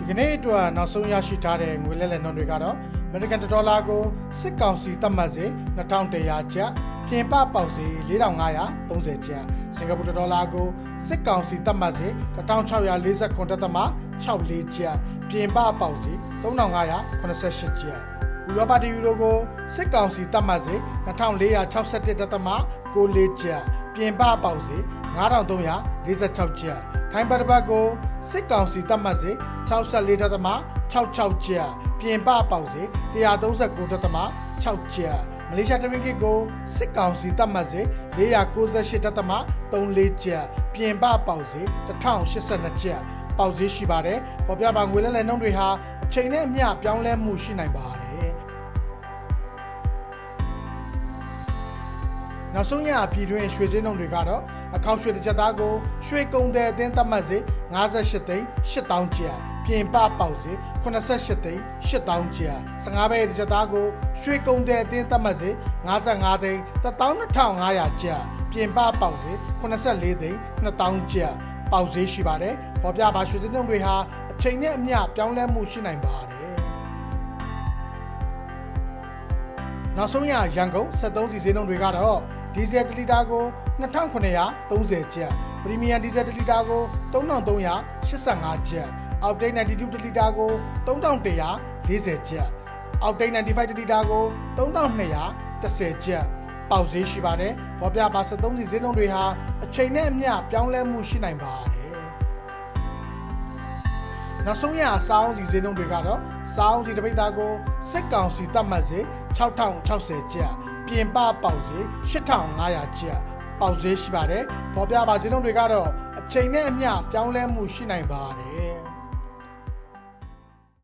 ဒီကနေ့အတွက်နောက်ဆုံးရရှိထားတဲ့ငွေလဲလှယ်နှုန်းတွေကတော့ American ဒေါ်လာကိုစစ်ကောင်စီသတ်မှတ်စေ2100ကျပ်ပြင်ပပေါက်စေ4530ကျပ်စင်ကာပူဒေါ်လာကိုစစ်ကောင်စီသတ်မှတ်စေ1649တက်သမ64ကျပ်ပြင်ပပေါက်စေ3588ကျပ်ဥရောပတီယူရိုကိုစစ်ကောင်စီသတ်မှတ်စေ2461တက်သမ64ကျပ်ပြင်ပပေါက်စေ9346ကျပ်ထိုင်းဘတ်တစ်ပတ်ကို စစ်ကောင်စီသတ်မှတ်စေ64တက်သမ66ကျပ်ပြင်ပပေါက်စေ139တက်သမ6ကျပ်မလေးရှားတမင်ကစ်ကိုစစ်ကောင်စီသတ်မှတ်စေ498တက်သမ34ကျပ်ပြင်ပပေါက်စေ1082ကျပ်ပေါက်ဈေးရှိပါတယ်။ပေါ်ပြပါငွေလဲလဲနှုန်းတွေဟာအချိန်နဲ့အမျှပြောင်းလဲမှုရှိနိုင်ပါတယ်။ နောက်ဆုံးရပြည်တွင်းရွှေစင်းနှုန်းတွေကတော့အခောက်ရွှေတစ်ချက်သားကိုရွှေကုံတဲ့အသင်းသတ်မှတ်စေ58သိန်း8000ကျပ်ပြင်ပပေါက်စေ88သိန်း8000ကျပ်15ဘဲတစ်ချက်သားကိုရွှေကုံတဲ့အသင်းသတ်မှတ်စေ55သိန်း12500ကျပ်ပြင်ပပေါက်စေ84သိန်း2000ကျပ်ပေါက်ဈေးရှိပါတယ်။ပေါ်ပြပါရွှေစင်းနှုန်းတွေဟာအချိန်နဲ့အမျှပြောင်းလဲမှုရှိနိုင်ပါတယ်။ နောက်ဆုံးရရန်ကုန်73စီဈေးနှုန်းတွေကတော့ဒီဇယ်1လီတာကို2930ကျပ်ပရီမီယံဒီဇယ်1လီတာကို3385ကျပ်အောက်တိတ်92တလီတာကို3140ကျပ်အောက်တိတ်95တလီတာကို3210ကျပ်ပေါက်ဈေးရှိပါတယ်။ဘောပြပါ73စီဈေးနှုန်းတွေဟာအချိန်နဲ့အမျှပြောင်းလဲမှုရှိနိုင်ပါတယ်။ နောက်ဆုံးရစောင်းစီဈေးနှုန်းတွေကတော့စောင်းစီတစ်ပိတ်သားကိုစစ်ကောင်စီတတ်မှတ်စေ6060ကျပ်ပြင်ပပေါက်စေ8500ကျပ်ပေါက်ဈေးရှိပါတယ်။ဘောပြပါဈေးနှုန်းတွေကတော့အချိန်နဲ့အမျှပြောင်းလဲမှုရှိနိုင်ပါတယ်။